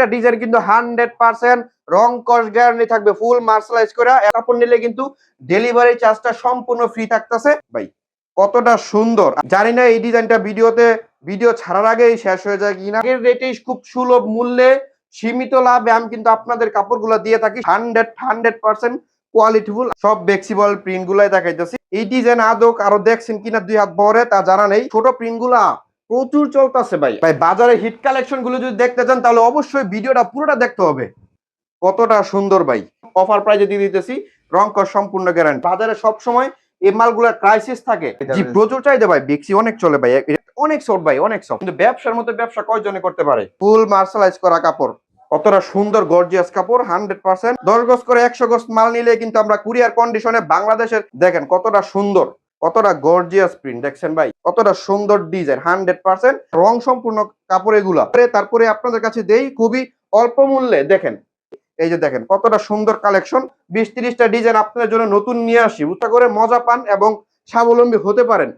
প্রত্যেকটা ডিজাইন কিন্তু hundred percent রং কস গ্যারান্টি থাকবে ফুল মার্শালাইজ করে। কাপড় নিলে কিন্তু ডেলিভারি চার্জটা সম্পূর্ণ ফ্রি থাকতেছে। ভাই, কতটা সুন্দর। জানি না এই ডিজাইনটা ভিডিওতে ভিডিও ছাড়ার আগেই শেষ হয়ে যায় কিনা। এর রেটেই খুব সুলভ মূল্যে সীমিত লাভে আমি কিন্তু আপনাদের কাপড়গুলো দিয়ে থাকি। হান্ড্রেড হান্ড্রেড পার্সেন্ট কোয়ালিটিফুল সব ফ্লেক্সিবল প্রিন্ট গুলাই দেখাইতেছি। এই ডিজাইন আদৌ আরও দেখছেন কিনা দুই হাত বহরে তা জানা নেই। ছোট প্রিন্টগুলা প্রচুর চলতেছে ভাই। ভাই, বাজারে হিট কালেকশনগুলো যদি দেখতে চান, তাহলে অবশ্যই ভিডিওটা পুরোটা দেখতে হবে। কতটা সুন্দর ভাই। অফার প্রাইজে দিয়ে দিতেছি, রং কর সম্পূর্ণ গ্যারান্টি বাজারে সব সময় এই মালগুলোর ক্রাইসিস থাকে। জি, প্রচুর চাহিদা ভাই বেক্সি অনেক চলে ভাই অনেক সফট ভাই, অনেক সফট কিন্তু ব্যবসার মতো ব্যবসা কয়জনে করতে পারে? ফুল মার্শালাইজ করা কাপড়। কতটা সুন্দর গর্জিয়াস কাপড় হান্ড্রেড পার্সেন্ট দশ গজ করে একশো গজ মাল নিলে কিন্তু আমরা কুরিয়ার কন্ডিশনে বাংলাদেশের, দেখেন কতটা সুন্দর। কতটা গর্জিয়াস প্রিন্ট দেখছেন ভাই? কতটা সুন্দর ডিজাইন হান্ড্রেড পার্সেন্ট রং সম্পূর্ণ কাপড় এগুলা। তারপরে আপনাদের কাছে দেই খুবই অল্প মূল্যে, দেখেন। এই যে দেখেন, কতটা সুন্দর কালেকশন বিশ তিরিশটা ডিজাইন আপনাদের জন্য নতুন নিয়ে আসি। উৎসা করে মজা পান এবং স্বাবলম্বী হতে পারেন।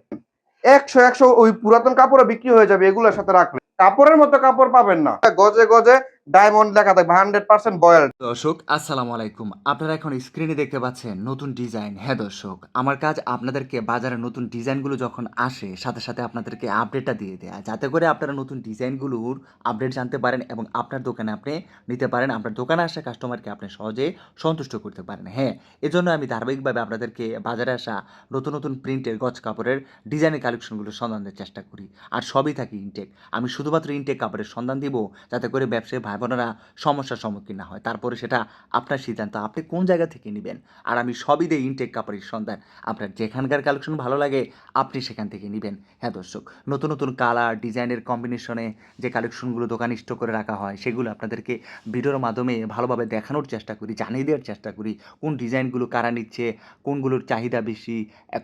একশো একশো ওই পুরাতন কাপড়ও বিক্রি হয়ে যাবে এগুলোর সাথে রাখলে। কাপড়ের মতো কাপড় পাবেন না। গজে গজে ডায়মন্ড লেখা থাকবে, হান্ড্রেড পার্সেন্ট বয়েল। দর্শক, আসসালামু আলাইকুম। আপনারা এখন স্ক্রিনে দেখতে পাচ্ছেন নতুন ডিজাইন। হ্যাঁ দর্শক, আমার কাজ আপনাদেরকে বাজারে নতুন ডিজাইনগুলো যখন আসে, সাথে সাথে আপনাদেরকে আপডেটটা দিয়ে দেয়া। যাতে করে আপনারা নতুন ডিজাইনগুলোর আপডেট জানতে পারেন এবং আপনার দোকানে আপনি নিতে পারেন, আপনার দোকানে আসা কাস্টমারকে আপনি সহজে সন্তুষ্ট করতে পারেন। হ্যাঁ এজন্য আমি ধারাবাহিকভাবে আপনাদেরকে বাজারে আসা নতুন নতুন প্রিন্টের গজ কাপড়ের ডিজাইনের কালেকশনগুলো দেওয়ার চেষ্টা করি। আর সবই থাকে ইনটেক। আমি শুধুমাত্র ইনটেক কাপড়ের সন্ধান দিব, যাতে করে ব্যবসায়ী ভাই বোনেরা সমস্যার সম্মুখীন না হয়। তারপরে সেটা আপনার সিদ্ধান্ত, আপনি কোন জায়গা থেকে নেবেন? আর আমি সবই দিই ইনটেক কাপড়ের সন্ধান। আপনার যেখানকার কালেকশন ভালো লাগে, আপনি সেখান থেকে নেবেন। হ্যাঁ দর্শক, নতুন নতুন কালার ডিজাইনের কম্বিনেশনে যে কালেকশনগুলো দোকানে স্টক করে রাখা হয়, সেগুলো আপনাদেরকে ভিডিওর মাধ্যমে ভালোভাবে দেখানোর চেষ্টা করি, জানিয়ে দেওয়ার চেষ্টা করি, কোন ডিজাইনগুলো কারা নিচ্ছে, কোনগুলোর চাহিদা বেশি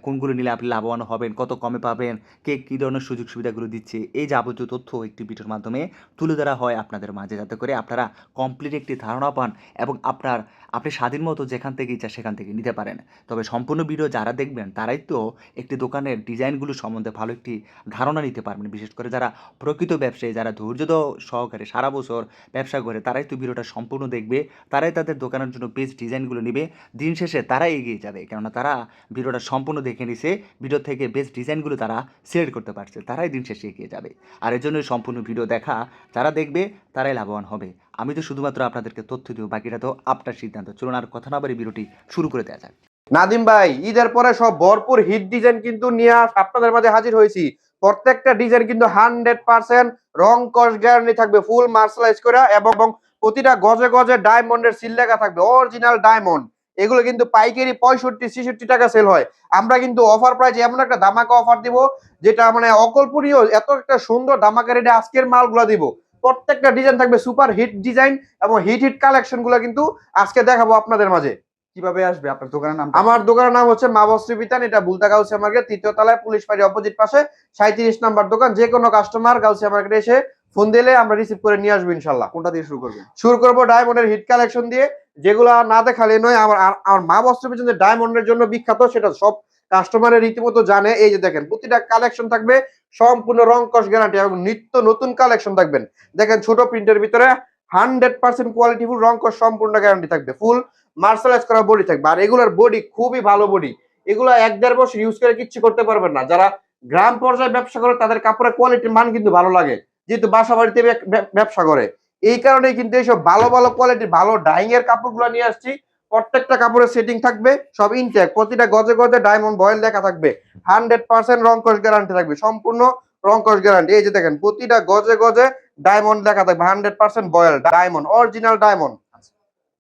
কোনগুলো নিলে আপনি লাভবান হবেন, কত কমে পাবেন, কে কী ধরনের সুযোগ সুবিধাগুলো দিচ্ছে, এই যাবতীয় তথ্য একটি ভিডিওর মাধ্যমে তুলে ধরা হয় আপনাদের মাঝে, যাতে করে আপনারা কমপ্লিট একটি ধারণা পান এবং আপনার, আপনি স্বাধীন মতো যেখান থেকে ইচ্ছা সেখান থেকে নিতে পারেন। তবে সম্পূর্ণ ভিডিও যারা দেখবেন, তারাই তো একটি দোকানের ডিজাইনগুলো সম্বন্ধে ভালো একটি ধারণা নিতে পারবেন। বিশেষ করে যারা প্রকৃত ব্যবসায়ী, যারা ধৈর্য সহকারে সারা বছর ব্যবসা করে, তারাই তো ভিডিওটা সম্পূর্ণ দেখবে, তারাই তাদের দোকানের জন্য বেস্ট ডিজাইনগুলো নেবে। দিন শেষে তারাই এগিয়ে যাবে, কেননা তারা ভিডিওটা সম্পূর্ণ দেখে নিছে ভিডিও থেকে বেস্ট ডিজাইনগুলো তারা সিলেক্ট করতে পারছে, তারাই দিন শেষে এগিয়ে যাবে। আর এর জন্য সম্পূর্ণ ভিডিও দেখা, যারা দেখবে, তারাই লাভবান হবে। আমি তো শুধুমাত্র আপনাদেরকে তথ্য দিব, বাকিটা তো আপনার সিদ্ধান্ত। চলুন আর কথা না বাড়ি ভিডিওটি শুরু করে দেওয়া যাক। নাদিম ভাই, ঈদের পরে সব ভরপুর হিট ডিজাইন কিন্তু নিয়ে আপনাদের মাঝে হাজির হয়েছি। প্রত্যেকটা ডিজাইন কিন্তু হান্ড্রেড পার্সেন্ট রং কস গ্যারান্টি থাকবে ফুল মার্শালাইজ করে এবং প্রতিটা গজে গজে ডায়মন্ডের সিল লেখা থাকবে অরিজিনাল ডায়মন্ড এগুলো কিন্তু পাইকারি পঁয়ষট্টি, ছেষট্টি টাকা সেল হয়। আমরা কিন্তু অফার প্রাইজে এমন একটা ধামাকা অফার দিব, যেটা মানে অকল্পনীয়, এত একটা সুন্দর ধামাকা রেটে আজকের মালগুলো দিব। প্রত্যেকটা ডিজাইন থাকবে সুপার হিট ডিজাইন এবং হিট হিট কালেকশনগুলো কিন্তু আজকে দেখাবো আপনাদের মাঝে। কীভাবে আসবে? আপনার দোকানের নাম আমার দোকানের নাম হচ্ছে মা বস্ত্রী বিতান এটা বুলতা গাউসিয়া মার্কেট তৃতীয় তলায় পুলিশ বাড়ি অপোজিট পাশে সাঁত্রিশ নাম্বার দোকান যে কোনো কাস্টমার গাউসিয়া মার্কেটে এসে ফোন দিলে আমরা রিসিভ করে নিয়ে আসব ইনশাল্লাহ কোনটা দিয়ে শুরু করব শুরু করব ডায়মন্ডের হিট কালেকশন দিয়ে যেগুলো না দেখালে নয় আমার আমার মা বস্ত্র বিতান যে ডায়মন্ডের জন্য বিখ্যাত সেটা সব কাস্টমারের রীতিমতো জানে, এই যে দেখেন, প্রতিটা কালেকশন থাকবে, সম্পূর্ণ রং কস গ্যারান্টি এবং নিত্য নতুন কালেকশন থাকবেন। দেখেন, ছোট প্রিন্টের ভিতরে হান্ড্রেড পার্সেন্ট কোয়ালিটিফুল রং কস সম্পূর্ণ গ্যারান্টি থাকবে ফুল মার্শালাইজ করা বডি থাকবে। আর এগুলোর বডি খুবই ভালো বডি এগুলো এক দেড় বছর ইউজ করে কিচ্ছু করতে পারবেন না। যারা গ্রাম পর্যায়ে ব্যবসা করে, তাদের কাপড়ের কোয়ালিটির মান কিন্তু ভালো লাগে। যেহেতু বাসা বাড়িতে ব্যব- ব্যব- ব্যবসা করে। এই কারণে কিন্তু এইসব ভালো ভালো কোয়ালিটির ভালো ডাইং এর কাপড়গুলো নিয়ে আসছি। প্রত্যেকটা কাপড়ের সেটিং থাকবে সব ইনটেক প্রতিটা গজে গজে ডায়মন্ড বয়েল লেখা থাকবে। হান্ড্রেড পার্সেন্ট রংকশ গ্যারান্টি থাকবে সম্পূর্ণ রংকশ গ্যারান্টি এই যে দেখেন প্রতিটা গজে গজে ডায়মন্ড লেখা থাকবে hundred percent boil diamond original diamond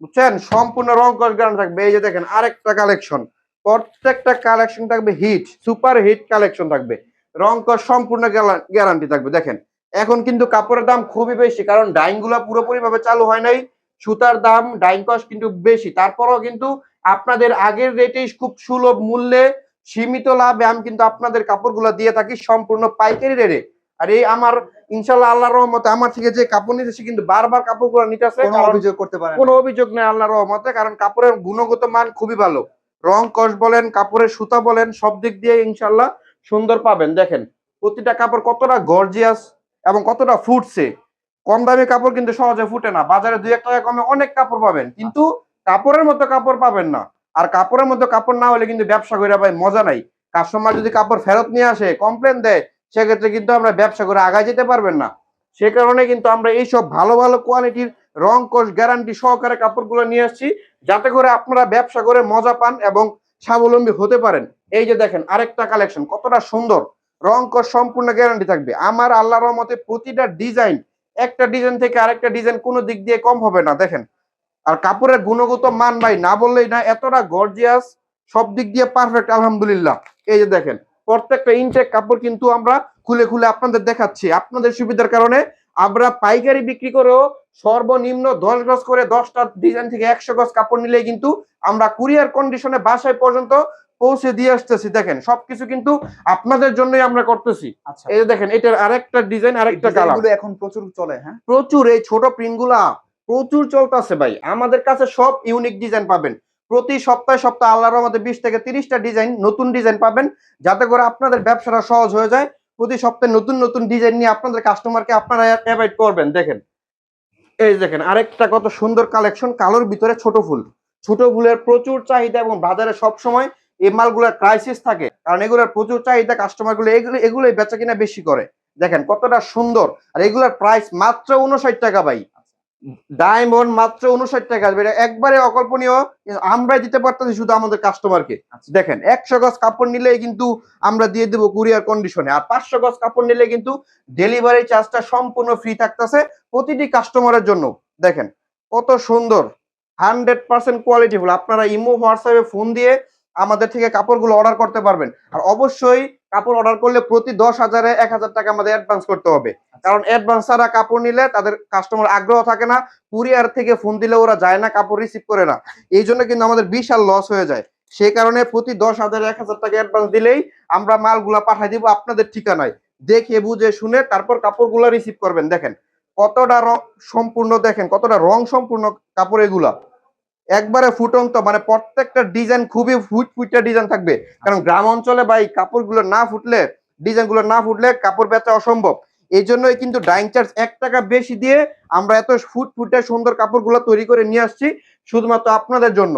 বুঝছেন? সম্পূর্ণ রংকশ গ্যারান্টি থাকবে। এই যে দেখেন আরেকটা কালেকশন প্রত্যেকটা কালেকশন থাকবে হিট সুপার হিট কালেকশন থাকবে। রংকশ সম্পূর্ণ গ্যারান্টি থাকবে। দেখেন এখন কিন্তু কাপড়ের দাম খুবই বেশি কারণ ডাইংগুলা পুরোপুরি ভাবে চালু হয় নাই। সুতার দাম ডাইং কস্ট কিন্তু বেশি। তারপরও কিন্তু আপনাদের আগের রেটেই খুব সুলভ মূল্যে সীমিত লাভে আমি কিন্তু আপনাদের কাপড়গুলো দিয়ে থাকি সম্পূর্ণ পাইকারি রেটে আর এই আমার ইনশাল্লাহ আল্লাহর রহমতে আমার থেকে যে কাপড় নিতে সে কিন্তু বারবার কাপড়গুলো নিতে কোনো অভিযোগ করতে পারে কোনো অভিযোগ নেই আল্লাহর রহমতে কারণ কাপড়ের গুণগত মান খুবই ভালো। রং কস বলেন কাপড়ের সুতা বলেন সব দিক দিয়ে ইনশাল্লাহ সুন্দর পাবেন। দেখেন প্রতিটা কাপড় কতটা গর্জিয়াস এবং কতটা ফুটছে কম দামি কাপড় কিন্তু সহজে ফুটে না। বাজারে দুই এক টাকা কমে অনেক কাপড় পাবেন। কিন্তু কাপড়ের মতো কাপড় পাবেন না। আর কাপড়ের মতো কাপড় না হলে কিন্তু ব্যবসা করে ভাই মজা নাই। কাস্টমার যদি কাপড় ফেরত নিয়ে আসে, কমপ্লেন দেয়, সেক্ষেত্রে কিন্তু আমরা ব্যবসা করে আগায় যেতে পারবেন না। সে কারণে কিন্তু আমরা এইসব ভালো ভালো কোয়ালিটির রং কোষ গ্যারান্টি সহকারে কাপড়গুলো নিয়ে আসছি, যাতে করে আপনারা ব্যবসা করে মজা পান এবং স্বাবলম্বী হতে পারেন। এই যে দেখেন, আরেকটা কালেকশন, কতটা সুন্দর। রং কোষ সম্পূর্ণ গ্যারান্টি থাকবে। আমার আল্লাহর রহমতে প্রতিটা ডিজাইন একটা ডিজাইন থেকে আরেকটা ডিজাইন কোনো দিক দিয়ে কম হবে না, দেখেন। আর কাপড়ের গুণগত মান ভাই, না বললেই না, এতটা গর্জিয়াস সব দিক দিয়ে পারফেক্ট আলহামদুলিল্লাহ। এই যে দেখেন, প্রত্যেকটা ইনটেক কাপড় কিন্তু আমরা খুলে খুলে আপনাদের দেখাচ্ছি। আপনাদের সুবিধার কারণে আমরা পাইকারি বিক্রি করেও সর্বনিম্ন দশ গজ করে দশটা ডিজাইন থেকে একশো গজ কাপড় নিলে কিন্তু আমরা কুরিয়ার কন্ডিশনে বাসায় পর্যন্ত পৌঁছে দিয়ে আসতেছি দেখেন সবকিছু কিন্তু আপনাদের জন্যই আমরা করতেছি। আচ্ছা। এই যে দেখেন এটার আরেকটা ডিজাইন আরেকটা কালার এখন প্রচুর চলে হ্যাঁ? প্রচুর এই ছোট প্রিন্টগুলা প্রচুর চলতেছে ভাই। আমাদের কাছে সব ইউনিক ডিজাইন পাবেন। প্রতি সপ্তাহে সপ্তাহে আল্লাহর মধ্যে বিশ থেকে তিরিশটা ডিজাইন নতুন ডিজাইন পাবেন যাতে করে আপনাদের ব্যবসাটা সহজ হয়ে যায়। প্রতি সপ্তাহে নতুন নতুন ডিজাইন নিয়ে আপনাদের কাস্টমারকে আপনারা অ্যাভয়েড করবেন দেখেন। এই দেখেন আরেকটা কত সুন্দর কালেকশন কালোর ভিতরে ছোট ফুল। ছোট ফুলের প্রচুর চাহিদা এবং বাজারে সব সময় এই মালগুলোর ক্রাইসিস থাকে কারণ এগুলোর প্রচুর চাহিদা কাস্টমারগুলো এগুলো এগুলোই বেচা কিনা বেশি করে। দেখেন কতটা সুন্দর। আর এগুলোর প্রাইস মাত্র উনষাট টাকা ভাই। ডায়মন্ড মাত্র উনষাট টাকা। এটা একবারে অকল্পনীয় আমরাই দিতে পারতাম শুধু আমাদের কাস্টমারকে আচ্ছা। দেখেন একশো গজ কাপড় নিলেই কিন্তু আমরা দিয়ে দেবো কুরিয়ার কন্ডিশনে আর পাঁচশো গজ কাপড় নিলে কিন্তু ডেলিভারি চার্জটা সম্পূর্ণ ফ্রি থাকতেছে প্রতিটি কাস্টমারের জন্য। দেখেন কত সুন্দর। হান্ড্রেড পার্সেন্ট কোয়ালিটিফুল আপনারা ইমো হোয়াটসঅ্যাপে ফোন দিয়ে আমাদের থেকে কাপড়গুলো অর্ডার করতে পারবেন। আর অবশ্যই কাপড় অর্ডার করলে প্রতি দশ হাজারে এক হাজার টাকা আমাদের অ্যাডভান্স করতে হবে। কারণ অ্যাডভান্স ছাড়া কাপড় নিলে তাদের কাস্টমার আগ্রহ থাকে না কুরিয়ার থেকে ফোন দিলে ওরা যায় না কাপড় রিসিভ করে না। এই জন্য কিন্তু আমাদের বিশাল লস হয়ে যায়। সেই কারণে প্রতি দশ হাজার এক হাজার টাকা অ্যাডভান্স দিলেই আমরা মালগুলা পাঠাই দিব আপনাদের ঠিকানায়। দেখে বুঝে শুনে তারপর কাপড়গুলা রিসিভ করবেন। দেখেন কতটা রং সম্পূর্ণ দেখেন কতটা রং সম্পূর্ণ কাপড় এগুলা। একবারে ফুটন্ত মানে প্রত্যেকটা ডিজাইন খুবই ফুট ফুটটা ডিজাইন থাকবে। কারণ গ্রাম অঞ্চলে ভাই কাপড়গুলো না ফুটলে ডিজাইনগুলো না ফুটলে কাপড় বেচা অসম্ভব। এই জন্যই কিন্তু ডাইং চার্জ এক টাকা বেশি দিয়ে আমরা এত ফুট ফুটে সুন্দর কাপড়গুলো তৈরি করে নিয়ে আসছি, শুধুমাত্র আপনাদের জন্য।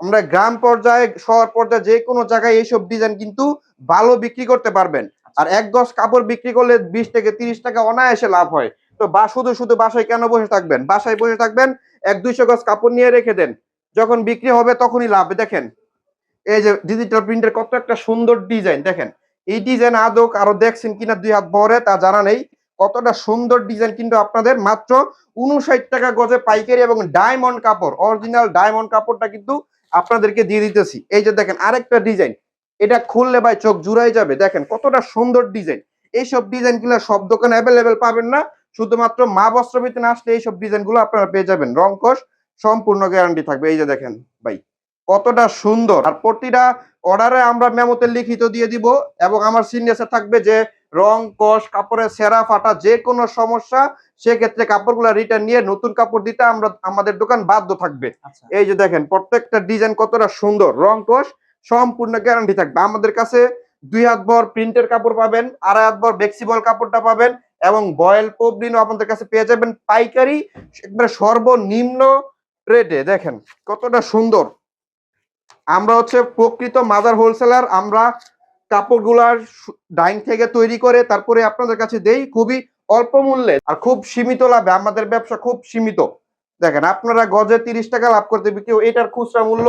আমরা গ্রাম পর্যায়ে, শহর পর্যায়ে যে কোনো জায়গায় এইসব ডিজাইন কিন্তু ভালো বিক্রি করতে পারবেন। আর এক গজ কাপড় বিক্রি করলে বিশ থেকে তিরিশ টাকা অনায়াসে লাভ হয়। তো বা শুধু শুধু বাসায় কেন বসে থাকবেন? বাসায় বসে থাকবেন, এক দুইশো গজ কাপড় নিয়ে রেখে দেন। যখন বিক্রি হবে তখনই লাভ। দেখেন, এই যে ডিজিটাল প্রিন্টের কত একটা সুন্দর ডিজাইন দেখেন। এই ডিজাইন আদৌ আরও দেখছেন কিনা দুই হাত ভরে তা জানা নেই। কতটা সুন্দর ডিজাইন কিন্তু আপনাদের। মাত্র উনষাট টাকা গজে পাইকারি এবং ডায়মন্ড কাপড় অরিজিনাল ডায়মন্ড কাপড়টা কিন্তু আপনাদেরকে দিয়ে দিতেছি। এই যে দেখেন, আরেকটা ডিজাইন এটা খুললে ভাই চোখ জুড়াই যাবে। দেখেন, কতটা সুন্দর ডিজাইন এইসব ডিজাইনগুলো সব দোকানে অ্যাভেলেবেল পাবেন না। শুধুমাত্র মা বস্ত্রবিতে না আসলে এইসব ডিজাইনগুলো আপনারা পেয়ে যাবেন। রংকশ সম্পূর্ণ গ্যারান্টি থাকবে। এই যে দেখেন ভাই কতটা সুন্দর। আর প্রতিটা অর্ডারে আমরা মেমোতে লিখিত দিয়ে দিব এবং আমার সিগনেচার থাকবে যে রং কষ কাপড়ের সেরা ফাটা যে কোনো সমস্যা সেক্ষেত্রে কাপড়গুলো রিটার্ন নিয়ে নতুন কাপড় দিতে আমরা আমাদের দোকান বাধ্য থাকবে। আচ্ছা। এই যে দেখেন প্রত্যেকটা ডিজাইন কতটা সুন্দর। রং কোষ সম্পূর্ণ গ্যারান্টি থাকবে। আমাদের কাছে দুই হাত ভর প্রিন্টের কাপড় পাবেন আড়াই হাত ভর বেক্সিবল কাপড়টা পাবেন এবং বয়েল পোপলিনও আমাদের কাছে পেয়ে যাবেন পাইকারি একবারে সর্বনিম্ন রেটে দেখেন, কতটা সুন্দর। আমরা হচ্ছে প্রকৃত মাদার হোলসেলার, আমরা কাপড়গুলার ডাইং থেকে তৈরি করে তারপরে আপনাদের কাছে দেই খুবই অল্প মূল্যে আর খুব সীমিত লাভে। আমাদের ব্যবসা খুব সীমিত। দেখেন, আপনারা গজে তিরিশ টাকা লাভ করতে বিক্রি এটার খুচরা মূল্য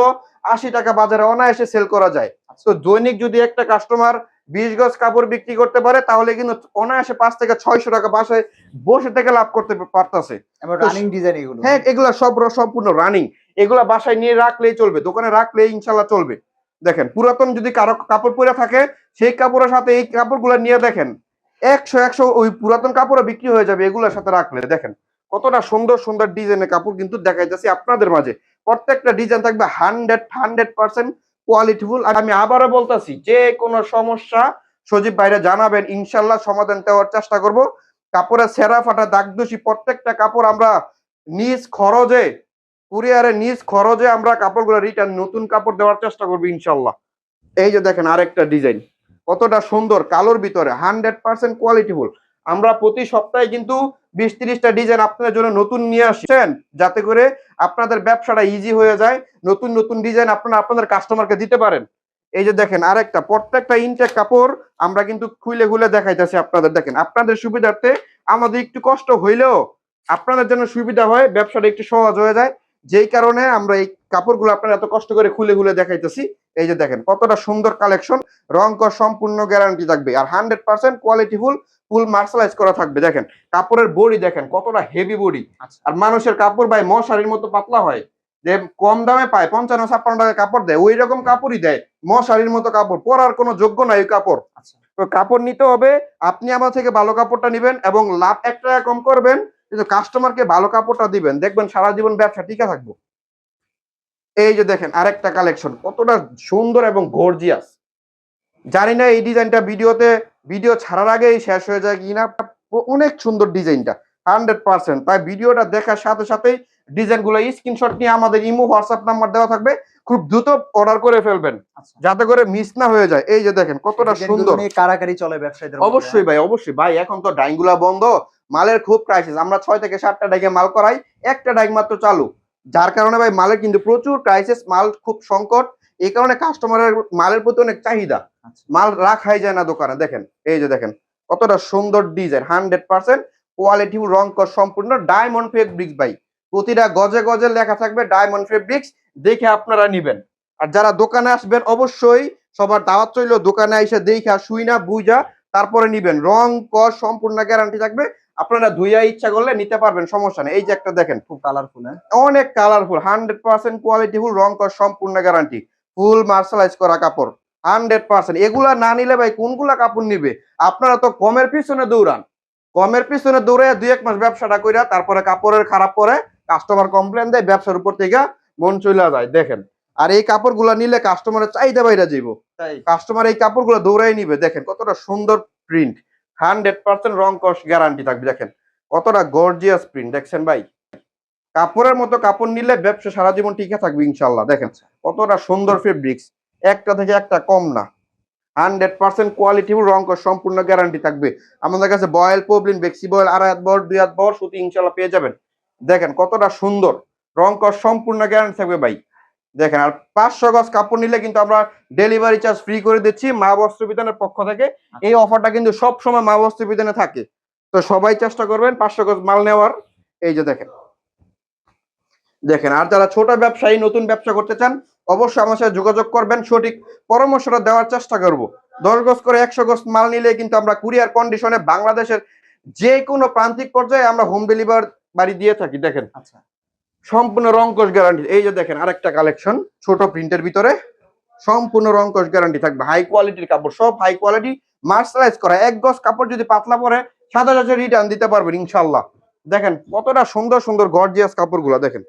আশি টাকা বাজারে অনায়াসে সেল করা যায়। তো দৈনিক যদি একটা কাস্টমার বিশ গজ কাপড় বিক্রি করতে পারে তাহলে কিন্তু অনায়াসে পাঁচ থেকে ছয়শো টাকা বাসায় বসে থেকে লাভ করতে পারতাছে। এবার তো রানিং ডিজাইন এগুলো। হ্যাঁ এগুলা সব সম্পূর্ণ রানিং এগুলা বাসায় নিয়ে রাখলেই চলবে দোকানে রাখলে ইনশাল্লাহ চলবে। দেখেন পুরাতন যদি কারও কাপড় পরে থাকে সেই কাপড়ের সাথে এই কাপড়গুলো নিয়ে দেখেন একশো একশো ওই পুরাতন কাপড়ও বিক্রি হয়ে যাবে এগুলোর সাথে রাখলে। দেখেন কতটা সুন্দর সুন্দর ডিজাইনের কাপড় কিন্তু দেখা যাচ্ছে আপনাদের মাঝে। প্রত্যেকটা ডিজাইন থাকবে হান্ড্রেড হান্ড্রেড পার্সেন্ট কোয়ালিটিফুল আমি আবারও বলতেছি, যে কোনো সমস্যা সজীব বাইরে জানাবেন, ইনশাল্লাহ সমাধান দেওয়ার চেষ্টা করব। কাপড়ের সেরা ফাটা দাগদোষী প্রত্যেকটা কাপড় আমরা নিজ খরচে, কুরিয়ারে নিজ খরচে আমরা কাপড়গুলো রিটার্ন নতুন কাপড় দেওয়ার চেষ্টা করব ইনশাল্লাহ। এই যে দেখেন আরেকটা ডিজাইন, কতটা সুন্দর কালোর ভিতরে হান্ড্রেড পার্সেন্ট কোয়ালিটিফুল আমরা প্রতি সপ্তাহে কিন্তু বিশ তিরিশটা ডিজাইন আপনাদের জন্য নতুন নিয়ে আসছেন, যাতে করে আপনাদের ব্যবসাটা ইজি হয়ে যায়, নতুন নতুন ডিজাইন আপনারা আপনাদের কাস্টমারকে দিতে পারেন। এই যে দেখেন, আরেকটা, প্রত্যেকটা ইনটেক কাপড় আমরা কিন্তু খুলে খুলে দেখাইতেছি আপনাদের। দেখেন, আপনাদের সুবিধার্থে আমাদের একটু কষ্ট হইলেও আপনাদের জন্য সুবিধা হয়, ব্যবসাটা একটু সহজ হয়ে যায়। যেই কারণে আমরা এই কাপড়গুলো আপনারা এত কষ্ট করে খুলে খুলে দেখাইতেছি। এই যে দেখেন, কতটা সুন্দর কালেকশন রং কর সম্পূর্ণ গ্যারান্টি থাকবে। আর হান্ড্রেড পার্সেন্ট কোয়ালিটিফুল ফুল মার্শালাইজ করা থাকবে দেখেন। কাপড়ের বডি দেখেন কতটা হেভি বডি। আচ্ছা। আর মানুষের কাপড় ভাই মশারির মতো পাতলা হয়। যে কম দামে পায় পঞ্চান্ন ছাপ্পান্ন টাকা কাপড় দেয় ওই রকম কাপড়ই দেয় মশারির মতো কাপড় পরার কোনো যোগ্য নাই ওই কাপড়। আচ্ছা। তো কাপড় নিতে হবে আপনি আমার থেকে ভালো কাপড়টা নেবেন এবং লাভ এক টাকা কম করবেন কিন্তু কাস্টমারকে ভালো কাপড়টা দিবেন। দেখবেন সারা জীবন ব্যবসা টিকে থাকব। এই যে দেখেন আরেকটা কালেকশন কতটা সুন্দর এবং গর্জিয়াস জানি না এই ডিজাইনটা ভিডিওতে ভিডিও ছাড়ার আগেই শেষ হয়ে যায় কিনা? অনেক সুন্দর ডিজাইনটা হান্ড্রেড পার্সেন্ট। তাই ভিডিওটা দেখার সাথে সাথেই ডিজাইনগুলো স্ক্রিনশট নিয়ে আমাদের ইমো হোয়াটসঅ্যাপ নাম্বার দেওয়া থাকবে। খুব দ্রুত অর্ডার করে ফেলবেন আচ্ছা। যাতে করে মিস না হয়ে যায়। এই যে দেখেন কতটা সুন্দর। কারাকারি চলে ব্যবসায়ীদের অবশ্যই ভাই অবশ্যই। ভাই এখন তো ডাইংগুলা বন্ধ মালের খুব ক্রাইসিস আমরা ছয় থেকে সাতটা ডাইকে মাল করাই একটা ডাইং মাত্র চালু। যার কারণে ভাই মালের কিন্তু প্রচুর ক্রাইসিস মাল খুব সংকট। এই কারণে কাস্টমারের মালের প্রতি অনেক চাহিদা। মাল রাখাই যায় না দোকানে দেখেন এই যে দেখেন কতটা সুন্দর ডিজাইন হান্ড্রেড পার্সেন্ট কোয়ালিটি রং কর সম্পূর্ণ ডায়মন্ড ফেব্রিক্স ভাই। প্রতিটা গজে গজে লেখা থাকবে ডায়মন্ড ফেব্রিক্স দেখে আপনারা নিবেন। আর যারা দোকানে আসবেন অবশ্যই সবার দাওয়াত চইল দোকানে এসে দেখা শুই না বুঝা তারপরে নিবেন। রং কর সম্পূর্ণ গ্যারান্টি থাকবে। আপনারা ধুইয়া ইচ্ছা করলে নিতে পারবেন সমস্যা নেই। এই যে একটা দেখেন খুব কালারফুল হ্যাঁ? অনেক কালারফুল হান্ড্রেড পার্সেন্ট কোয়ালিটিফুল রং কর সম্পূর্ণ গ্যারান্টি ফুল মার্শালাইজ করা কাপড়। Hundred percent. এগুলা না নিলে ভাই কোনগুলা কাপড় নিবে? আপনারা তো কমের পিছনে দৌড়ান। কমের পিছনে দৌড়ে দুই এক মাস ব্যবসাটা কইরা তারপরে কাপড়ের খারাপ পরে কাস্টমার কমপ্লেন দেয় ব্যবসার উপর থেকে মন চলে যায় দেখেন। আর এই কাপড়গুলা নিলে কাস্টমারের চাহিদা বাইরে যাইব। তাই। কাস্টমার এই কাপড়গুলো দৌড়াই নিবে দেখেন কতটা সুন্দর প্রিন্ট হান্ড্রেড পার্সেন্ট রং কস গ্যারান্টি থাকবে দেখেন। কতটা গর্জিয়াস প্রিন্ট দেখছেন ভাই? কাপড়ের মতো কাপড় নিলে ব্যবসা সারা জীবন টিকে থাকবে ইনশাল্লাহ দেখেন। কতটা সুন্দর ফেব্রিক্স একটা থেকে একটা কম না। হান্ড্রেড পার্সেন্ট কোয়ালিটি রং কস সম্পূর্ণ গ্যারান্টি থাকবে। আমাদের কাছে বয়েল পবলিন বেক্সি বয়েল, আড়াই হাত বর দুই হাত বর সুতি ইনশাল্লাহ পেয়ে যাবেন। দেখেন কতটা সুন্দর। রং কস সম্পূর্ণ গ্যারান্টি থাকবে ভাই। দেখেন, আর পাঁচশো গজ কাপড় নিলে কিন্তু আমরা ডেলিভারি চার্জ ফ্রি করে দিচ্ছি মা বস্ত্র বিধানের পক্ষ থেকে। এই অফারটা কিন্তু সব সময় মা বস্ত্র বিধানে থাকে। তো সবাই চেষ্টা করবেন পাঁচশো গজ মাল নেওয়ার। এই যে দেখেন। দেখেন, আর যারা ছোট ব্যবসায়ী, নতুন ব্যবসা করতে চান অবশ্যই আমার সাথে যোগাযোগ করবেন সঠিক পরামর্শটা দেওয়ার চেষ্টা করব। দশ গজ করে একশো গজ মাল নিলে কিন্তু আমরা কুরিয়ার কন্ডিশনে বাংলাদেশের যে কোনো প্রান্তিক পর্যায়ে আমরা হোম ডেলিভারি বাড়ি দিয়ে থাকি দেখেন। আচ্ছা। সম্পূর্ণ রংকশ গ্যারান্টি এই যে দেখেন আরেকটা কালেকশন ছোট প্রিন্টের ভিতরে সম্পূর্ণ রংকশ গ্যারান্টি থাকবে। হাই কোয়ালিটির কাপড় সব হাই কোয়ালিটি মার্শালাইজ করা এক গজ কাপড় যদি পাতলা পরে সাত হাজার রিটার্ন দিতে পারবেন ইনশাল্লাহ দেখেন কতটা সুন্দর সুন্দর গর্জিয়াস কাপড়গুলো দেখেন।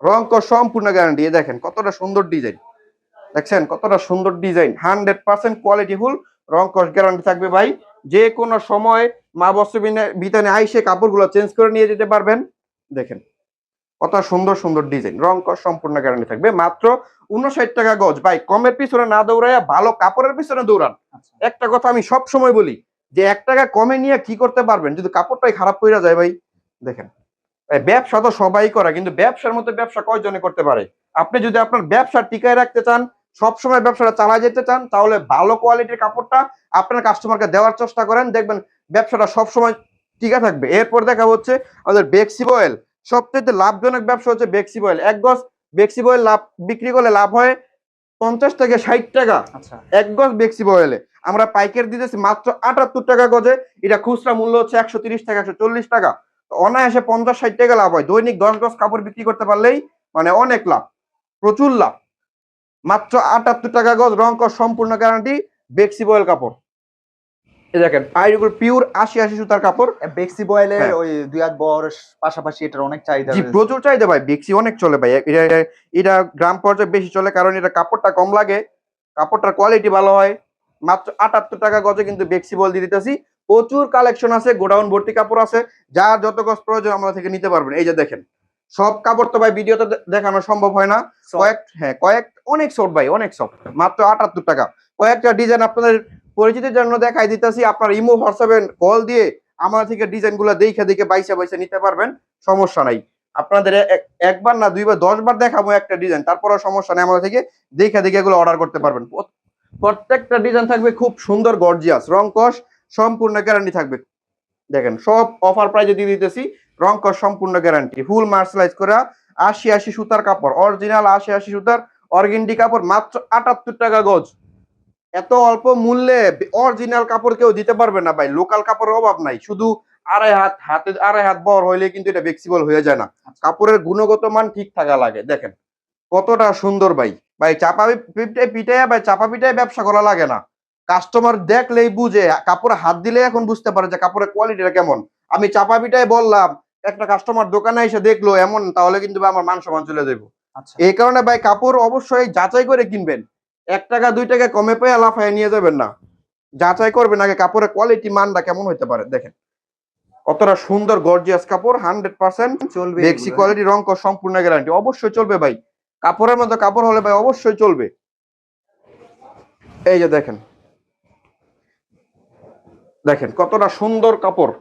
রংকশ সম্পূর্ণ গ্যারান্টি দেখেন কতটা সুন্দর ডিজাইন দেখছেন কতটা সুন্দর ডিজাইন হান্ড্রেড পার্সেন্ট কোয়ালিটিফুল রংকশ গ্যারান্টি থাকবে ভাই। যে কোনো সময় মা বস্ত্র বিতানে আইসে কাপড়গুলো চেঞ্জ করে নিয়ে যেতে পারবেন। দেখেন কত সুন্দর সুন্দর ডিজাইন রং কর সম্পূর্ণ গ্যারান্টি থাকবে। মাত্র উনষাট টাকা গজ। ভাই কমের পিছনে না দৌড়াইয়া ভালো কাপড়ের পিছনে দৌড়ান। আচ্ছা। একটা কথা আমি সব সময় বলি যে এক টাকা কমে নিয়ে কি করতে পারবেন? যদি কাপড়টাই খারাপ কইরা যায় ভাই দেখেন। ব্যবসা তো সবাই করে কিন্তু ব্যবসার মতো ব্যবসা কয়জনে করতে পারে? আপনি যদি আপনার ব্যবসা টিকায় রাখতে চান সবসময় ব্যবসাটা চালা যেতে চান তাহলে ভালো কোয়ালিটির কাপড়টা আপনার কাস্টমারকে দেওয়ার চেষ্টা করেন। দেখবেন ব্যবসাটা সবসময় টিকা থাকবে। এরপর দেখা হচ্ছে আমাদের বেক্সি বয়েল। সবচেয়ে লাভজনক ব্যবসা হচ্ছে বেক্সি বয়েল। এক গজ বেক্সি বয়েল লাভ বিক্রি করলে লাভ হয় পঞ্চাশ থেকে ষাট টাকা। আচ্ছা। এক গজ বেক্সি বয়েলে। আমরা পাইকারি দিতেছি মাত্র আটাত্তর টাকা গজে। এটা খুচরা মূল্য হচ্ছে একশো তিরিশ টাকা একশো চল্লিশ টাকা। অনায়াসে পঞ্চাশ ষাট টাকা লাভ হয়। দৈনিক দশ গজ কাপড় বিক্রি করতে পারলেই মানে অনেক লাভ প্রচুর লাভ। মাত্র আটাত্তর টাকা গজ রং কর সম্পূর্ণ গ্যারান্টি বেক্সি বয়েল কাপড়। দেখেন পাইরগুলো পিওর আশি আশি সুতার কাপড়। বেক্সি বয়েলের হ্যাঁ। ওই দুই হাত বর পাশাপাশি এটার অনেক চাহিদা জি প্রচুর চাহিদা ভাই বেক্সি অনেক চলে ভাই। এটা এটা- এটা গ্রাম পর্যায়ে বেশি চলে কারণ এটা কাপড়টা কম লাগে কাপড়টার কোয়ালিটি ভালো হয়। মাত্র আটাত্তর টাকা গজে কিন্তু বেক্সি বল দিয়ে দিতেছি। প্রচুর কালেকশন আছে গোডাউন ভর্তি কাপড় আছে যার যত গজ প্রয়োজন আমাদের থেকে নিতে পারবেন। এই যে দেখেন সব কাপড় তো ভাই ভিডিওতে দেখানো সম্ভব হয় না। কয়েক হ্যাঁ কয়েক অনেক শর্ট ভাই অনেক শর্ট মাত্র আটাত্তর টাকা। কয়েকটা ডিজাইন আপনাদের পরিচিতির জন্য দেখাই দিতেছি। আপনার ইমো হোয়াটসঅ্যাপে কল দিয়ে আমাদের থেকে ডিজাইনগুলো দেখে দেখে বাইসে বাইসে নিতে পারবেন। সমস্যা নাই। আপনাদের এক- একবার না দুইবার দশ বার দেখাবো একটা ডিজাইন তারপরে সমস্যা নেই। আমাদের থেকে দেখে দেখে এগুলো অর্ডার করতে পারবেন। প্রত্যেকটা ডিজাইন থাকবে খুব সুন্দর গর্জিয়াস রং কস সম্পূর্ণ গ্যারান্টি থাকবে। দেখেন সব অফার প্রাইজে দিয়ে দিতেছি রং কস সম্পূর্ণ গ্যারান্টি ফুল মার্শালাইজ করা আশি আশি সুতার কাপড় অরিজিনাল আশি আশি সুতার অর্গেন্ডি কাপড় মাত্র আটাত্তর টাকা গজ। এত অল্প মূল্যে অরিজিনাল কাপড় কেউ দিতে পারবে না ভাই লোকাল কাপড়ের অভাব নাই। শুধু আড়াই হাত হাতে আড়াই হাত বড় হইলে কিন্তু এটা ফ্লেক্সিবল হয়ে যায় না। কাপড়ের গুণগত মান ঠিক থাকা লাগে দেখেন। কতটা সুন্দর ভাই। ভাই চাপা পিঠে পিঠে ভাই চাপা পিঠায় ব্যবসা করা লাগে না। কাস্টমার দেখলেই বুঝে কাপড়ে হাত দিলে এখন বুঝতে পারে যে কাপড়ের কোয়ালিটিটা কেমন। আমি চাপা পিঠায় বললাম একটা কাস্টমার দোকানে এসে দেখল এমন তাহলে কিন্তু আমার মান সম্মান চলে যাব আচ্ছা। এই কারণে ভাই কাপড় অবশ্যই যাচাই করে কিনবেন। এক টাকা দুই টাকা কমে পেয়ে লাফায় নিয়ে যাবেন না। যাচাই করবেন আগে কাপড়ের কোয়ালিটি মানটা কেমন হতে পারে দেখেন। কতটা সুন্দর গর্জিয়াস কাপড় হান্ড্রেড পার্সেন্ট চলবে বেক্সি হ্যাঁ? কোয়ালিটি রং কস সম্পূর্ণ গ্যারান্টি অবশ্যই চলবে ভাই। কাপড়ের মতো কাপড় হলে ভাই অবশ্যই চলবে। এই যে দেখেন দেখেন কতটা সুন্দর কাপড়।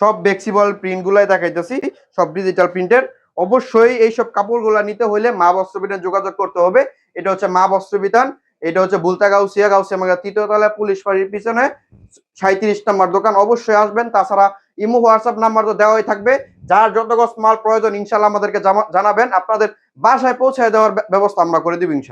সব বেক্সিবল প্রিন্ট গুলাই দেখাইতেছি, সব ডিজিটাল প্রিন্টের অবশ্যই এইসব কাপড়গুলা নিতে হলে মা বস্ত্র বিধান যোগাযোগ করতে হবে। এটা হচ্ছে মা বস্ত্র বিধান এটা হচ্ছে বুলতা গাউসিয়া গাউসিয়া মাগা তৃতীয় তলায় পুলিশ বাড়ির পিছনে সাঁত্রিশ নাম্বার দোকান। অবশ্যই আসবেন, তাছাড়া ইমো, হোয়াটসঅ্যাপ নাম্বার তো দেওয়াই থাকবে। যার যত গছ মাল প্রয়োজন ইনশাল্লাহ আমাদেরকে জানাবেন। আপনাদের বাসায় পৌঁছে দেওয়ার ব্যবস্থা আমরা করে দিব ইনশাল্লাহ